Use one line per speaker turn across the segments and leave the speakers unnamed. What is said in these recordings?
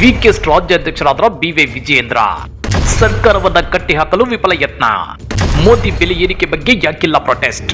ವಿಕೆಸ್ ರಾಜ್ಯಾಧ್ಯಕ್ಷರಾದ B Y Vijayendra. ಸರ್ಕಾರವನ್ನ ಕಟ್ಟಿಹಾಕಲು ವಿಫಲ ಯತ್ನ. ಮೋದಿ ಬೆಲೆ ಏರಿಕೆ ಬಗ್ಗೆ ಯಾಕಿಲ್ಲ ಪ್ರೊಟೆಸ್ಟ್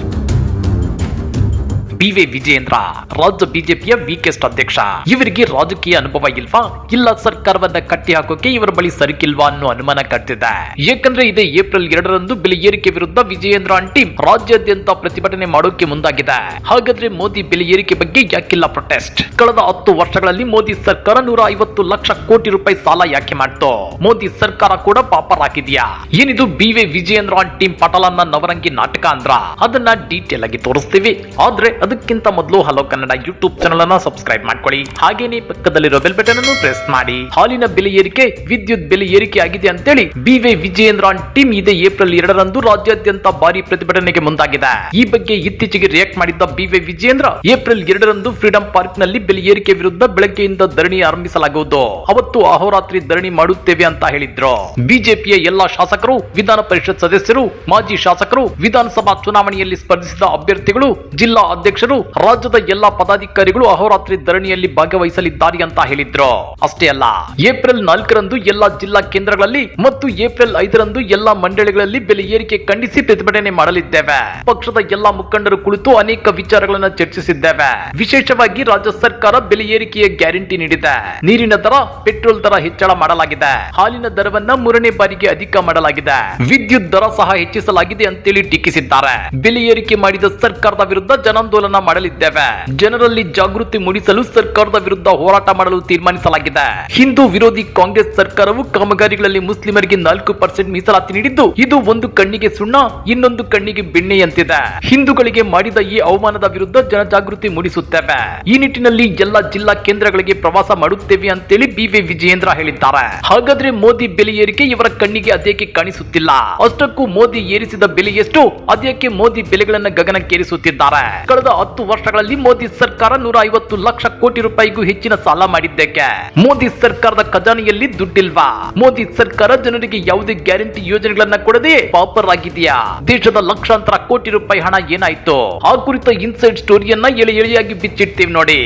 ಬಿವೈ ವಿಜಯೇಂದ್ರ ರಾಜ್ಯ ಬಿಜೆಪಿಯ ವೀಕೆಸ್ಟ್ ಅಧ್ಯಕ್ಷ. ಇವರಿಗೆ ರಾಜಕೀಯ ಅನುಭವ ಇಲ್ವಾ? ಇಲ್ಲ ಸರ್ಕಾರವನ್ನ ಕಟ್ಟಿ ಹಾಕೋಕೆ ಇವರ ಬಳಿ ಸರಿಕಿಲ್ವಾ ಅನ್ನೋ ಅನುಮಾನ ಕಟ್ಟಿದೆ. ಏಕೆಂದ್ರೆ ಇದೇ ಏಪ್ರಿಲ್ ಎರಡರಂದು ಬೆಲೆ ಏರಿಕೆ ವಿರುದ್ಧ ವಿಜಯೇಂದ್ರ ಅಂಟಿ ರಾಜ್ಯಾದ್ಯಂತ ಪ್ರತಿಭಟನೆ ಮಾಡೋಕೆ ಮುಂದಾಗಿದೆ. ಹಾಗಾದ್ರೆ ಮೋದಿ ಬೆಲೆ ಏರಿಕೆ ಬಗ್ಗೆ ಯಾಕಿಲ್ಲ ಪ್ರೊಟೆಸ್ಟ್ ಕಳೆದ ಹತ್ತು ವರ್ಷಗಳಲ್ಲಿ ಮೋದಿ ಸರ್ಕಾರ ನೂರ ಐವತ್ತು ಲಕ್ಷ ಕೋಟಿ ರೂಪಾಯಿ ಸಾಲ ಯಾಕೆ ಮಾಡ್ತು? ಮೋದಿ ಸರ್ಕಾರ ಕೂಡ ಪಾಪರಾಗಿದ್ಯಾ ಏನಿದು ಬಿವೈ ವಿಜಯೇಂದ್ರ ಟೀಮ್ ಪಟಲನ್ನ ನವರಂಗಿ ನಾಟಕ ಅಂದ್ರ? ಅದನ್ನ ಡೀಟೇಲ್ ಆಗಿ ತೋರಿಸ್ತೀವಿ. ಆದ್ರೆ ಅದಕ್ಕಿಂತ ಮೊದಲು ಹಲೋ ಕನ್ನಡ ಯೂಟ್ಯೂಬ್ ಚಾನಲ್ ಅನ್ನ ಸಬ್ಸ್ಕ್ರೈಬ್ ಮಾಡ್ಕೊಳ್ಳಿ. ಹಾಗೇನೆ ಪಕ್ಕದಲ್ಲಿರೋ ಬೆಲ್ ಬಟನ್ ಅನ್ನು ಪ್ರೆಸ್ ಮಾಡಿ. ಹಾಲಿನ ಬೆಲೆ ಏರಿಕೆ, ವಿದ್ಯುತ್ ಬೆಲೆ ಏರಿಕೆ ಆಗಿದೆ ಅಂತೇಳಿ ಬಿವೈ ವಿಜಯೇಂದ್ರ ಟೀಮ್ ಇದೆ ಏಪ್ರಿಲ್ ಎರಡರಂದು ರಾಜ್ಯಾದ್ಯಂತ ಭಾರಿ ಪ್ರತಿಭಟನೆಗೆ ಮುಂದಾಗಿದೆ. ಈ ಬಗ್ಗೆ ಇತ್ತೀಚೆಗೆ ರಿಯಾಕ್ಟ್ ಮಾಡಿದ್ದ ಬಿವೈ ವಿಜಯೇಂದ್ರ ಏಪ್ರಿಲ್ ಎರಡರಂದು ಫ್ರೀಡಂ ಪಾರ್ಕ್ನಲ್ಲಿ ಬೆಲೆ ಏರಿಕೆ ವಿರುದ್ಧ ಬೆಳಗ್ಗೆಯಿಂದ ಧರಣಿ ಆರಂಭಿಸಲಾಗುವುದು. ಅವತ್ತು ಅಹೋರಾತ್ರಿ ಧರಣಿ ಮಾಡುತ್ತೇವೆ ಅಂತ ಹೇಳಿದ್ರು. ಬಿಜೆಪಿಯ ಎಲ್ಲಾ ಶಾಸಕರು, ವಿಧಾನ ಪರಿಷತ್ ಸದಸ್ಯರು, ಮಾಜಿ ಶಾಸಕರು, ವಿಧಾನಸಭಾ ಚುನಾವಣೆಯಲ್ಲಿ ಸ್ಪರ್ಧಿಸಿದ ಅಭ್ಯರ್ಥಿಗಳು, ಜಿಲ್ಲಾ ಅಧ್ಯಕ್ಷರು ರಾಜ್ಯದ ಎಲ್ಲಾ ಪದಾಧಿಕಾರಿಗಳು ಅಹೋರಾತ್ರಿ ಧರಣಿಯಲ್ಲಿ ಭಾಗವಹಿಸಲಿದ್ದಾರೆ ಅಂತ ಹೇಳಿದ್ರು. ಅಷ್ಟೇ ಅಲ್ಲ, ಏಪ್ರಿಲ್ ನಾಲ್ಕರಂದು ಎಲ್ಲಾ ಜಿಲ್ಲಾ ಕೇಂದ್ರಗಳಲ್ಲಿ ಮತ್ತು ಏಪ್ರಿಲ್ ಐದರಂದು ಎಲ್ಲಾ ಮಂಡಳಿಗಳಲ್ಲಿ ಬೆಲೆ ಏರಿಕೆ ಖಂಡಿಸಿ ಪ್ರತಿಭಟನೆ ಮಾಡಲಿದ್ದೇವೆ. ಪಕ್ಷದ ಎಲ್ಲಾ ಮುಖಂಡರು ಕುಳಿತು ಅನೇಕ ವಿಚಾರಗಳನ್ನು ಚರ್ಚಿಸಿದ್ದೇವೆ. ವಿಶೇಷವಾಗಿ ರಾಜ್ಯ ಸರ್ಕಾರ ಬೆಲೆ ಏರಿಕೆಯ ಗ್ಯಾರಂಟಿ ನೀಡಿದೆ. ನೀರಿನ ದರ, ಪೆಟ್ರೋಲ್ ದರ ಹೆಚ್ಚಳ ಮಾಡಲಾಗಿದೆ. ಹಾಲಿನ ದರವನ್ನ ಮೂರನೇ ಬಾರಿಗೆ ಅಧಿಕ ಮಾಡಲಾಗಿದೆ. ವಿದ್ಯುತ್ ದರ ಸಹ ಹೆಚ್ಚಿಸಲಾಗಿದೆ ಅಂತೇಳಿ ಟೀಕಿಸಿದ್ದಾರೆ. ಬೆಲೆ ಏರಿಕೆ ಮಾಡಿದ ಸರ್ಕಾರದ ವಿರುದ್ಧ ಜನಾಂದೋಲನ ಮಾಡಲಿದ್ದೇವೆ. ಜನರಲ್ಲಿ ಜಾಗೃತಿ ಮೂಡಿಸಲು ಸರ್ಕಾರದ ವಿರುದ್ಧ ಹೋರಾಟ ಮಾಡಲು ತೀರ್ಮಾನಿಸಲಾಗಿದೆ. ಹಿಂದೂ ವಿರೋಧಿ ಕಾಂಗ್ರೆಸ್ ಸರ್ಕಾರವು ಕಾಮಗಾರಿಗಳಲ್ಲಿ ಮುಸ್ಲಿಮರಿಗೆ ನಾಲ್ಕು ಪರ್ಸೆಂಟ್ ಮೀಸಲಾತಿ ನೀಡಿದ್ದು, ಇದು ಒಂದು ಕಣ್ಣಿಗೆ ಸುಣ್ಣ, ಇನ್ನೊಂದು ಕಣ್ಣಿಗೆ ಬೆಣ್ಣೆಯಂತಿದೆ. ಹಿಂದೂಗಳಿಗೆ ಮಾಡಿದ ಈ ಅವಮಾನದ ವಿರುದ್ಧ ಜನಜಾಗೃತಿ ಮೂಡಿಸುತ್ತೇವೆ. ಈ ನಿಟ್ಟಿನಲ್ಲಿ ಎಲ್ಲ ಜಿಲ್ಲಾ ಕೇಂದ್ರಗಳಿಗೆ ಪ್ರವಾಸ ಮಾಡುತ್ತೇವೆ ಅಂತೇಳಿ ಬಿವಿ ವಿಜಯೇಂದ್ರ ಹೇಳಿದ್ದಾರೆ. ಹಾಗಾದ್ರೆ ಮೋದಿ ಬೆಲೆ ಏರಿಕೆ ಇವರ ಕಣ್ಣಿಗೆ ಅದೇಕೆ ಕಾಣಿಸುತ್ತಿಲ್ಲ? ಅಷ್ಟಕ್ಕೂ ಮೋದಿ ಏರಿಸಿದ ಬೆಲೆ ಎಷ್ಟು ಅದೇಕೆ ಮೋದಿ ಬೆಲೆಗಳನ್ನ ಗಗನಕ್ಕೇರಿಸುತ್ತಿದ್ದಾರೆ? ಕಳೆದ ಹತ್ತು ವರ್ಷಗಳಲ್ಲಿ ಮೋದಿ ಸರ್ಕಾರ ನೂರ ಐವತ್ತು ಲಕ್ಷ ಕೋಟಿ ರೂಪಾಯಿಗೂ ಹೆಚ್ಚಿನ ಸಾಲ ಮಾಡಿದ್ದಕ್ಕೆ. ಮೋದಿ ಸರ್ಕಾರದ ಖಜಾನೆಯಲ್ಲಿ ದುಡ್ಡಿಲ್ವಾ? ಮೋದಿ ಸರ್ಕಾರ ಜನರಿಗೆ ಯಾವುದೇ ಗ್ಯಾರಂಟಿ ಯೋಜನೆಗಳನ್ನ ಕೊಡದೆ ಪಾಪರ್ ಆಗಿದೆಯಾ? ದೇಶದ ಲಕ್ಷಾಂತರ ಕೋಟಿ ರೂಪಾಯಿ ಹಣ ಏನಾಯ್ತು? ಆ ಕುರಿತ ಇನ್ಸೈಡ್ ಸ್ಟೋರಿಯನ್ನ ಎಳೆ ಎಳೆಯಾಗಿ ಬಿಚ್ಚಿಡ್ತೀವಿ ನೋಡಿ.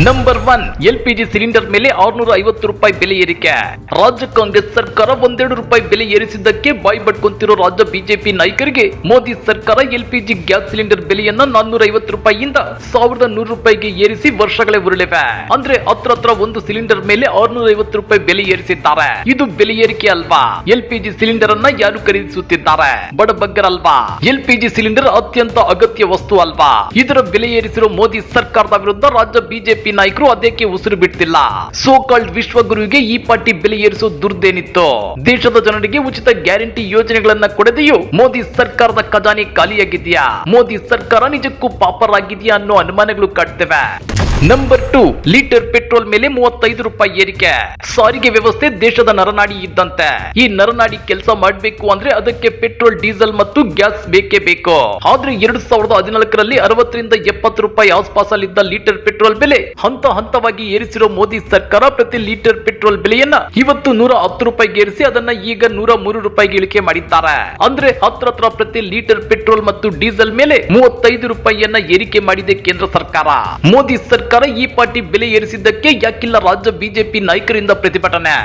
ನಂಬರ್ ಒನ್ ಎಲ್ಪಿಜಿ ಸಿಲಿಂಡರ್ ಮೇಲೆ ಆರ್ನೂರ ಐವತ್ತು ರೂಪಾಯಿ ಬೆಲೆ ಏರಿಕೆ. ರಾಜ್ಯ ಕಾಂಗ್ರೆಸ್ ಸರ್ಕಾರ ಒಂದೆರಡು ರೂಪಾಯಿ ಬೆಲೆ ಏರಿಸಿದ್ದಕ್ಕೆ ಬಾಯಿ ಬಡ್ಕೊಂತಿರೋ ರಾಜ್ಯ ಬಿಜೆಪಿ ನಾಯಕರಿಗೆ ಮೋದಿ ಸರ್ಕಾರ ಎಲ್ಪಿಜಿ ಗ್ಯಾಸ್ ಸಿಲಿಂಡರ್ ಬೆಲೆಯನ್ನ ನಾನ್ನೂರ ಐವತ್ತು ರೂಪಾಯಿಯಿಂದ ಸಾವಿರದ ನೂರು ರೂಪಾಯಿಗೆ ಏರಿಸಿ ವರ್ಷಗಳೇ ಉರುಳಿವೆ. ಅಂದ್ರೆ ಹತ್ರ ಹತ್ರ ಒಂದು ಸಿಲಿಂಡರ್ ಮೇಲೆ ಆರ್ನೂರ ಐವತ್ತು ರೂಪಾಯಿ ಬೆಲೆ ಏರಿಸಿದ್ದಾರೆ. ಇದು ಬೆಲೆ ಏರಿಕೆ ಅಲ್ವಾ? ಎಲ್ಪಿಜಿ ಸಿಲಿಂಡರ್ ಅನ್ನ ಯಾರು ಖರೀದಿಸುತ್ತಿದ್ದಾರೆ? ಬಡಬಗ್ಗರಲ್ವಾ ಎಲ್ಪಿಜಿ ಸಿಲಿಂಡರ್ ಅತ್ಯಂತ ಅಗತ್ಯ ವಸ್ತು ಅಲ್ವಾ? ಇದರ ಬೆಲೆ ಏರಿಸಿರೋ ಮೋದಿ ಸರ್ಕಾರದ ವಿರುದ್ಧ ರಾಜ್ಯ ಬಿಜೆಪಿ ನಾಯಕರು ಅದಕ್ಕೆ ಉಸಿರು ಬಿಡ್ತಿಲ್ಲ. ಸೋ ಕಾಲ್ಡ್ ವಿಶ್ವಗುರುವಿಗೆ ಈ ಪಾರ್ಟಿ ಬೆಲೆ ಏರಿಸೋ ದುರ್ದೇನಿತ್ತು. ದೇಶದ ಜನರಿಗೆ ಉಚಿತ ಗ್ಯಾರಂಟಿ ಯೋಜನೆಗಳನ್ನ ಕೊಡದೆಯೂ ಮೋದಿ ಸರ್ಕಾರದ ಖಜಾನೆ ಖಾಲಿಯಾಗಿದೆಯಾ? ಮೋದಿ ಸರ್ಕಾರ ನಿಜಕ್ಕೂ ಪಾಪರಾಗಿದೆಯಾ ಅನ್ನೋ ಅನುಮಾನಗಳು ಕಾಡ್ತವೆ. ನಂಬರ್ ಟು ಲೀಟರ್ ಪೆಟ್ರೋಲ್ ಮೇಲೆ ಮೂವತ್ತೈದು ರೂಪಾಯಿ ಏರಿಕೆ. ಸಾರಿಗೆ ವ್ಯವಸ್ಥೆ ದೇಶದ ನರನಾಡಿ ಇದ್ದಂತೆ. ಈ ನರನಾಡಿ ಕೆಲಸ ಮಾಡಬೇಕು ಅಂದ್ರೆ ಅದಕ್ಕೆ ಪೆಟ್ರೋಲ್ ಡೀಸೆಲ್ ಮತ್ತು ಗ್ಯಾಸ್ ಬೇಕೇ ಬೇಕು. ಆದ್ರೆ ಎರಡ್ ಸಾವಿರದ ಹದಿನಾಲ್ಕರಲ್ಲಿ ಅರವತ್ತರಿಂದ ಎಪ್ಪತ್ತು ರೂಪಾಯಿ ಆಸ್ಪಾಸಲ್ಲಿದ್ದ ಲೀಟರ್ ಪೆಟ್ರೋಲ್ ಬೆಲೆ ಹಂತ ಹಂತವಾಗಿ ಏರಿಸಿರೋ ಮೋದಿ ಸರ್ಕಾರ ಪ್ರತಿ ಲೀಟರ್ ಪೆಟ್ರೋಲ್ ಬೆಲೆಯನ್ನ ಇವತ್ತು ನೂರ ಹತ್ತು ರೂಪಾಯಿಗೆ ಏರಿಸಿ ಅದನ್ನ ಈಗ ನೂರ ಮೂರು ರೂಪಾಯಿಗೆ ಇಳಿಕೆ ಮಾಡಿದ್ದಾರೆ. ಅಂದ್ರೆ ಹತ್ರ ಹತ್ರ ಪ್ರತಿ ಲೀಟರ್ ಪೆಟ್ರೋಲ್ ಮತ್ತು ಡೀಸೆಲ್ ಮೇಲೆ ಮೂವತ್ತೈದು ರೂಪಾಯಿಯನ್ನ ಏರಿಕೆ ಮಾಡಿದೆ ಕೇಂದ್ರ ಸರ್ಕಾರ. ಮೋದಿ ಸರ್ಕಾರ ಈ ಪಾರ್ಟಿ ಬೆಲೆ ಏರಿಸಿದ್ದಕ್ಕೆ ಯಾಕಿಲ್ಲ ರಾಜ್ಯ ಬಿಜೆಪಿ ನಾಯಕರಿಂದ ಪ್ರತಿಭಟನೆ?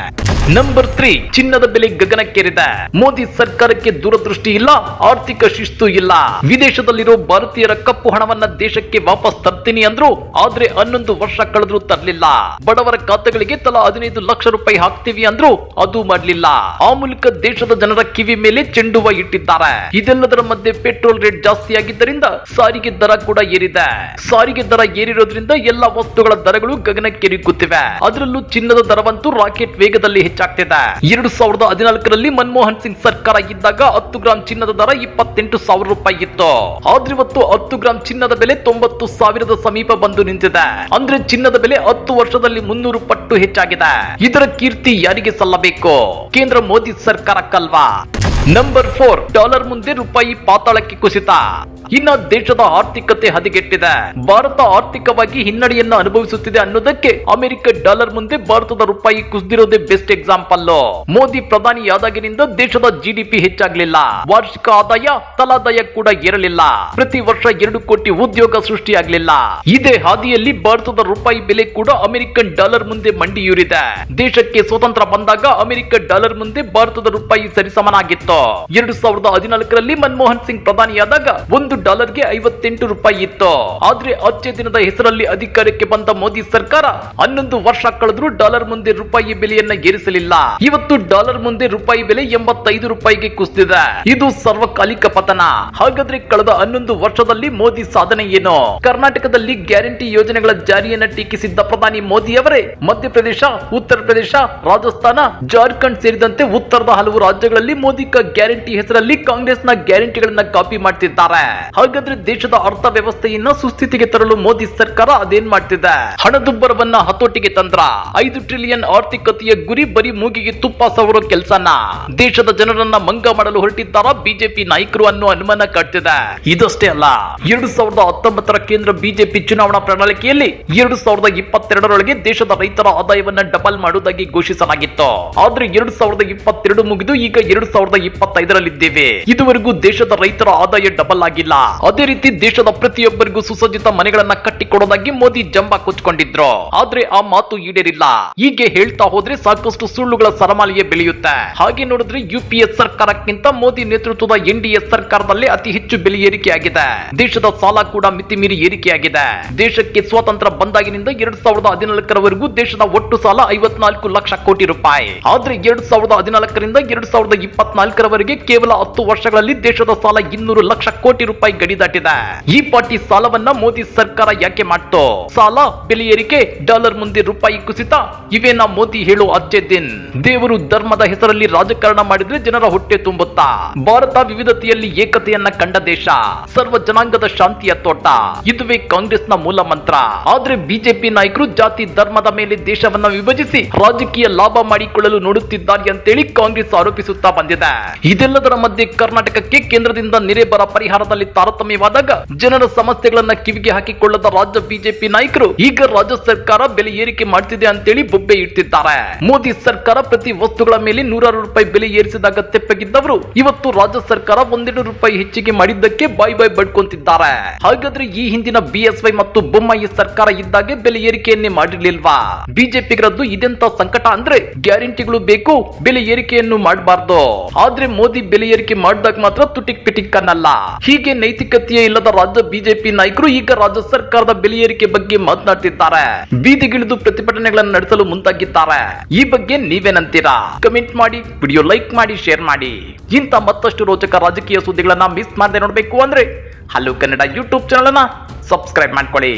ನಂಬರ್ ತ್ರೀ ಚಿನ್ನದ ಬೆಲೆ ಗಗನಕ್ಕೇರಿದೆ. ಮೋದಿ ಸರ್ಕಾರಕ್ಕೆ ದೂರದೃಷ್ಟಿ ಇಲ್ಲ, ಆರ್ಥಿಕ ಶಿಸ್ತು ಇಲ್ಲ. ವಿದೇಶದಲ್ಲಿರೋ ಭಾರತೀಯರ ಕಪ್ಪು ಹಣವನ್ನ ದೇಶಕ್ಕೆ ವಾಪಸ್ ತರ್ತೀನಿ ಅಂದ್ರು, ಆದ್ರೆ ಹನ್ನೊಂದು ವರ್ಷ ಕಳೆದ್ರೂ ತರಲಿಲ್ಲ. ಬಡವರ ಖಾತೆಗಳಿಗೆ ತಲಾ ಹದಿನೈದು ಲಕ್ಷ ರೂಪಾಯಿ ಹಾಕ್ತೀವಿ ಅಂದ್ರು, ಅದು ಮಾಡ್ಲಿಲ್ಲ. ಆ ಮೂಲಕ ದೇಶದ ಜನರ ಕಿವಿ ಮೇಲೆ ಚೆಂಡುವ ಇಟ್ಟಿದ್ದಾರೆ. ಇದೆಲ್ಲದರ ಮಧ್ಯೆ ಪೆಟ್ರೋಲ್ ರೇಟ್ ಜಾಸ್ತಿ ಆಗಿದ್ದರಿಂದ ಸಾರಿಗೆ ದರ ಕೂಡ ಏರಿದೆ. ಸಾರಿಗೆ ದರ ಏರಿರೋದ್ರಿಂದ ಎಲ್ಲಾ ವಸ್ತುಗಳ ದರಗಳು ಗಗನಕ್ಕೇರಿಗುತ್ತಿವೆ ಅದರಲ್ಲೂ ಚಿನ್ನದ ದರವಂತೂ ರಾಕೆಟ್ ವೇಗದಲ್ಲಿ ಹೆಚ್ಚಾಗ್ತಿದೆ. ಎರಡು ಸಾವಿರದ ಹದಿನಾಲ್ಕರಲ್ಲಿ ಮನಮೋಹನ್ ಸಿಂಗ್ ಸರ್ಕಾರ ಇದ್ದಾಗ ಹತ್ತು ಗ್ರಾಂ ಚಿನ್ನದ ದರ ಇಪ್ಪತ್ತೆಂಟು ಸಾವಿರ ರೂಪಾಯಿ ಇತ್ತು. ಆದ್ರೆ ಇವತ್ತು ಹತ್ತು ಗ್ರಾಂ ಚಿನ್ನದ ಬೆಲೆ ತೊಂಬತ್ತು ಸಾವಿರದ ಸಮೀಪ ಬಂದು ನಿಂತಿದೆ. ಅಂದ್ರೆ ಚಿನ್ನದ ಬೆಲೆ ಹತ್ತು ವರ್ಷದಲ್ಲಿ ಮುನ್ನೂರು ಪಟ್ಟು ಹೆಚ್ಚಾಗಿದೆ. ಇದರ ಕೀರ್ತಿ ಯಾರಿಗೆ ಸಲ್ಲಬೇಕು? ಕೇಂದ್ರ ಮೋದಿ ಸರ್ಕಾರಕ್ಕಲ್ವಾ? ನಂಬರ್ ಫೋರ್ ಡಾಲರ್ ಮುಂದೆ ರೂಪಾಯಿ ಪಾತಾಳಕ್ಕೆ ಕುಸಿತ. ಇನ್ನ ದೇಶದ ಆರ್ಥಿಕತೆ ಹದಗೆಟ್ಟಿದೆ. ಭಾರತ ಆರ್ಥಿಕವಾಗಿ ಹಿನ್ನಡೆಯನ್ನು ಅನುಭವಿಸುತ್ತಿದೆ ಅನ್ನೋದಕ್ಕೆ ಅಮೆರಿಕ ಡಾಲರ್ ಮುಂದೆ ಭಾರತದ ರೂಪಾಯಿ ಕುಸಿದಿರೋದೇ ಬೆಸ್ಟ್ ಎಕ್ಸಾಂಪಲ್ ಮೋದಿ ಪ್ರಧಾನಿಯಾದಾಗಿನಿಂದ ದೇಶದ ಜಿಡಿಪಿ ಹೆಚ್ಚಾಗ್ಲಿಲ್ಲ. ವಾರ್ಷಿಕ ಆದಾಯ, ತಲಾದಾಯ ಕೂಡ ಏರಲಿಲ್ಲ. ಪ್ರತಿ ವರ್ಷ ಎರಡು ಕೋಟಿ ಉದ್ಯೋಗ ಸೃಷ್ಟಿಯಾಗ್ಲಿಲ್ಲ. ಇದೇ ಹಾದಿಯಲ್ಲಿ ಭಾರತದ ರೂಪಾಯಿ ಬೆಲೆ ಕೂಡ ಅಮೆರಿಕನ್ ಡಾಲರ್ ಮುಂದೆ ಮಂಡಿಯೂರಿದೆ. ದೇಶಕ್ಕೆ ಸ್ವತಂತ್ರ ಬಂದಾಗ ಅಮೆರಿಕ ಡಾಲರ್ ಮುಂದೆ ಭಾರತದ ರೂಪಾಯಿ ಸರಿಸಮನಾಗಿತ್ತು. ಎರಡು ಸಾವಿರದ ಹದಿನಾಲ್ಕರಲ್ಲಿ ಮನಮೋಹನ್ ಸಿಂಗ್ ಪ್ರಧಾನಿಯಾದಾಗ ಒಂದು ಡಾಲರ್ಗೆ ಐವತ್ತೆಂಟು ರೂಪಾಯಿ ಇತ್ತು. ಆದ್ರೆ ಅಚ್ಚೆ ದಿನದ ಹೆಸರಲ್ಲಿ ಅಧಿಕಾರಕ್ಕೆ ಬಂದ ಮೋದಿ ಸರ್ಕಾರ ಹನ್ನೊಂದು ವರ್ಷ ಕಳೆದ್ರೂ ಡಾಲರ್ ಮುಂದೆ ರೂಪಾಯಿ ಬೆಲೆಯನ್ನ ಏರಿಸಲಿಲ್ಲ. ಇವತ್ತು ಡಾಲರ್ ಮುಂದೆ ರೂಪಾಯಿ ಬೆಲೆ ಎಂಬತ್ತೈದು ರೂಪಾಯಿಗೆ ಕುಸಿದಿದೆ. ಇದು ಸರ್ವಕಾಲಿಕ ಪತನ. ಹಾಗಾದ್ರೆ ಕಳೆದ ಹನ್ನೊಂದು ವರ್ಷದಲ್ಲಿ ಮೋದಿ ಸಾಧನೆ ಏನು? ಕರ್ನಾಟಕದಲ್ಲಿ ಗ್ಯಾರಂಟಿ ಯೋಜನೆಗಳ ಜಾರಿಯನ್ನ ಟೀಕಿಸಿದ್ದ ಪ್ರಧಾನಿ ಮೋದಿ ಅವರೇ ಮಧ್ಯಪ್ರದೇಶ, ಉತ್ತರ ಪ್ರದೇಶ, ರಾಜಸ್ಥಾನ, ಜಾರ್ಖಂಡ್ ಸೇರಿದಂತೆ ಉತ್ತರದ ಹಲವು ರಾಜ್ಯಗಳಲ್ಲಿ ಮೋದಿ ಗ್ಯಾರಂಟಿ ಹೆಸರಲ್ಲಿ ಕಾಂಗ್ರೆಸ್ನ ಗ್ಯಾರಂಟಿಗಳನ್ನ ಕಾಪಿ ಮಾಡ್ತಿದ್ದಾರೆ. ಹಾಗಾದ್ರೆ ದೇಶದ ಅರ್ಥವ್ಯವಸ್ಥೆಯನ್ನ ಸುಸ್ಥಿತಿಗೆ ತರಲು ಮೋದಿ ಸರ್ಕಾರ ಅದೇನ್ ಮಾಡ್ತಿದೆ? ಹಣದುಬ್ಬರವನ್ನ ಹತೋಟಿಗೆ ತಂದ್ರ. ಐದು ಟ್ರಿಲಿಯನ್ ಆರ್ಥಿಕತೆಯ ಗುರಿ ಬರಿ ಮೂಗಿಗೆ ತುಪ್ಪ ಸವರೋ ಕೆಲಸನ. ದೇಶದ ಜನರನ್ನ ಮಂಗ ಮಾಡಲು ಹೊರಟಿದ್ದಾರ ಬಿಜೆಪಿ ನಾಯಕರು ಅನ್ನೋ ಅನುಮಾನ ಕಟ್ಟಿದೆ ಇದಷ್ಟೇ ಅಲ್ಲ, ಎರಡು ಸಾವಿರದ ಹತ್ತೊಂಬತ್ತರ ಕೇಂದ್ರ ಬಿಜೆಪಿ ಚುನಾವಣಾ ಪ್ರಣಾಳಿಕೆಯಲ್ಲಿ ಎರಡು ಸಾವಿರದ ಇಪ್ಪತ್ತೆರಡರೊಳಗೆ ದೇಶದ ರೈತರ ಆದಾಯವನ್ನ ಡಬಲ್ ಮಾಡುವುದಾಗಿ ಘೋಷಿಸಲಾಗಿತ್ತು. ಆದ್ರೆ ಎರಡು ಸಾವಿರದ ಇಪ್ಪತ್ತೆರಡು ಮುಗಿದು ಈಗ ಎರಡು ಸಾವಿರದ ಇಪ್ಪತ್ತೈದರಲ್ಲಿದ್ದೇವೆ. ಇದುವರೆಗೂ ದೇಶದ ರೈತರ ಆದಾಯ ಡಬಲ್ ಆಗಿಲ್ಲ. ಅದೇ ರೀತಿ ದೇಶದ ಪ್ರತಿಯೊಬ್ಬರಿಗೂ ಸುಸಜ್ಜಿತ ಮನೆಗಳನ್ನ ಕಟ್ಟಿಕೊಡೋದಾಗಿ ಮೋದಿ ಜಂಬ ಕೊಚ್ಕೊಂಡಿದ್ರು ಆದ್ರೆ ಆ ಮಾತು ಈಡೇರಿಲ್ಲ. ಹೀಗೆ ಹೇಳ್ತಾ ಹೋದ್ರೆ ಸಾಕಷ್ಟು ಸುಳ್ಳುಗಳ ಸರಮಾಲೆಯೇ ಬೆಳೆಯುತ್ತೆ. ಹಾಗೆ ನೋಡಿದ್ರೆ ಯುಪಿಎ ಸರ್ಕಾರಕ್ಕಿಂತ ಮೋದಿ ನೇತೃತ್ವದ ಎನ್ಡಿಎ ಸರ್ಕಾರದಲ್ಲಿ ಅತಿ ಹೆಚ್ಚು ಬೆಲೆ ಏರಿಕೆಯಾಗಿದೆ. ದೇಶದ ಸಾಲ ಕೂಡ ಮಿತಿ ಮೀರಿ ಏರಿಕೆಯಾಗಿದೆ. ದೇಶಕ್ಕೆ ಸ್ವಾತಂತ್ರ್ಯ ಬಂದಾಗಿನಿಂದ ಎರಡ್ ಸಾವಿರದ ಹದಿನಾಲ್ಕರವರೆಗೂ ದೇಶದ ಒಟ್ಟು ಸಾಲ ಐವತ್ನಾಲ್ಕು ಲಕ್ಷ ಕೋಟಿ ರೂಪಾಯಿ. ಆದ್ರೆ ಎರಡ್ ಸಾವಿರದ ಹದಿನಾಲ್ಕರಿಂದ ಎರಡ್ ಸಾವಿರದ ಇಪ್ಪತ್ನಾಲ್ಕರವರೆಗೆ ಕೇವಲ ಹತ್ತು ವರ್ಷಗಳಲ್ಲಿ ದೇಶದ ಸಾಲ ಇನ್ನೂರು ಲಕ್ಷ ಕೋಟಿ ರೂಪಾಯಿ ಗಡಿ ದಾಟಿದೆ. ಈ ಪಾಟಿ ಸಾಲವನ್ನ ಮೋದಿ ಸರ್ಕಾರ ಯಾಕೆ ಮಾಡ್ತೋ? ಸಾಲ, ಬೆಲೆ ಏರಿಕೆ, ಡಾಲರ್ ಮುಂದೆ ರೂಪಾಯಿ ಕುಸಿತ, ಇವೇನ ಮೋದಿ ಹೇಳು ಅಜ್ಜೆ ದಿನ್? ದೇವರು ಧರ್ಮದ ಹೆಸರಲ್ಲಿ ರಾಜಕಾರಣ ಮಾಡಿದ್ರೆ ಜನರ ಹೊಟ್ಟೆ ತುಂಬುತ್ತಾ? ಭಾರತ ವಿವಿಧತೆಯಲ್ಲಿ ಏಕತೆಯನ್ನ ಕಂಡ ದೇಶ. ಸರ್ವ ಜನಾಂಗದ ಶಾಂತಿಯ ತೋಟ. ಇದುವೇ ಕಾಂಗ್ರೆಸ್ನ ಮೂಲ ಮಂತ್ರ. ಆದ್ರೆ ಬಿಜೆಪಿ ನಾಯಕರು ಜಾತಿ ಧರ್ಮದ ಮೇಲೆ ದೇಶವನ್ನ ವಿಭಜಿಸಿ ರಾಜಕೀಯ ಲಾಭ ಮಾಡಿಕೊಳ್ಳಲು ನೋಡುತ್ತಿದ್ದಾರೆ ಅಂತೇಳಿ ಕಾಂಗ್ರೆಸ್ ಆರೋಪಿಸುತ್ತಾ ಬಂದಿದೆ. ಇದೆಲ್ಲದರ ಮಧ್ಯೆ ಕರ್ನಾಟಕಕ್ಕೆ ಕೇಂದ್ರದಿಂದ ನೆರೆ ಬರ ಪರಿಹಾರದಲ್ಲಿ ತಾರತಮ್ಯವಾದಾಗ ಜನರ ಸಮಸ್ಯೆಗಳನ್ನ ಕಿವಿಗೆ ಹಾಕಿಕೊಳ್ಳದ ರಾಜ್ಯ ಬಿಜೆಪಿ ನಾಯಕರು ಈಗ ರಾಜ್ಯ ಸರ್ಕಾರ ಬೆಲೆ ಏರಿಕೆ ಮಾಡ್ತಿದೆ ಅಂತೇಳಿ ಬೊಬ್ಬೆ ಇಡ್ತಿದ್ದಾರೆ ಮೋದಿ ಸರ್ಕಾರ ಪ್ರತಿ ವಸ್ತುಗಳ ಮೇಲೆ ನೂರಾರು ರೂಪಾಯಿ ಬೆಲೆ ಏರಿಸಿದಾಗ ತೆಪ್ಪಗಿದ್ದವರು ಇವತ್ತು ರಾಜ್ಯ ಸರ್ಕಾರ ಒಂದೆರಡು ರೂಪಾಯಿ ಹೆಚ್ಚಿಗೆ ಮಾಡಿದ್ದಕ್ಕೆ ಬಾಯ್ ಬಾಯ್ ಬಡ್ಕೊಂತಿದ್ದಾರೆ. ಹಾಗಾದ್ರೆ ಈ ಹಿಂದಿನ ಬಿಎಸ್ವೈ ಮತ್ತು ಬೊಮ್ಮಾಯಿ ಸರ್ಕಾರ ಇದ್ದಾಗೆ ಬೆಲೆ ಏರಿಕೆಯನ್ನೇ ಮಾಡಿರ್ಲಿಲ್ವಾ? ಬಿಜೆಪಿಗರದ್ದು ಇದೆಂತ ಸಂಕಟ ಅಂದ್ರೆ ಗ್ಯಾರಂಟಿಗಳು ಬೇಕು, ಬೆಲೆ ಏರಿಕೆಯನ್ನು ಮಾಡಬಾರ್ದು. ಆದ್ರೆ ಮೋದಿ ಬೆಲೆ ಏರಿಕೆ ಮಾಡಿದಾಗ ಮಾತ್ರ ತುಟಿಕ್ ಪಿಟಿಕ್ ಅನ್ನಲ್ಲ ಹೀಗೆ ನೈತಿಕತೆಯೇ ಇಲ್ಲದ ರಾಜ್ಯ ಬಿಜೆಪಿ ನಾಯಕರು ಈಗ ರಾಜ್ಯ ಸರ್ಕಾರದ ಬೆಲೆ ಏರಿಕೆ ಬಗ್ಗೆ ಮಾತನಾಡ್ತಿದ್ದಾರೆ. ಬೀದಿಗಿಳಿದು ಪ್ರತಿಭಟನೆಗಳನ್ನು ನಡೆಸಲು ಮುಂದಾಗಿದ್ದಾರೆ. ಈ ಬಗ್ಗೆ ನೀವೇನಂತೀರಾ? ಕಮೆಂಟ್ ಮಾಡಿ, ವಿಡಿಯೋ ಲೈಕ್ ಮಾಡಿ, ಶೇರ್ ಮಾಡಿ. ಇಂಥ ಮತ್ತಷ್ಟು ರೋಚಕ ರಾಜಕೀಯ ಸುದ್ದಿಗಳನ್ನ ಮಿಸ್ ಮಾಡದೆ ನೋಡಬೇಕು ಅಂದ್ರೆ ಹಲೋ ಕನ್ನಡ ಯೂಟ್ಯೂಬ್ ಚಾನಲ್ ಅನ್ನ ಸಬ್ಸ್ಕ್ರೈಬ್ ಮಾಡ್ಕೊಳ್ಳಿ.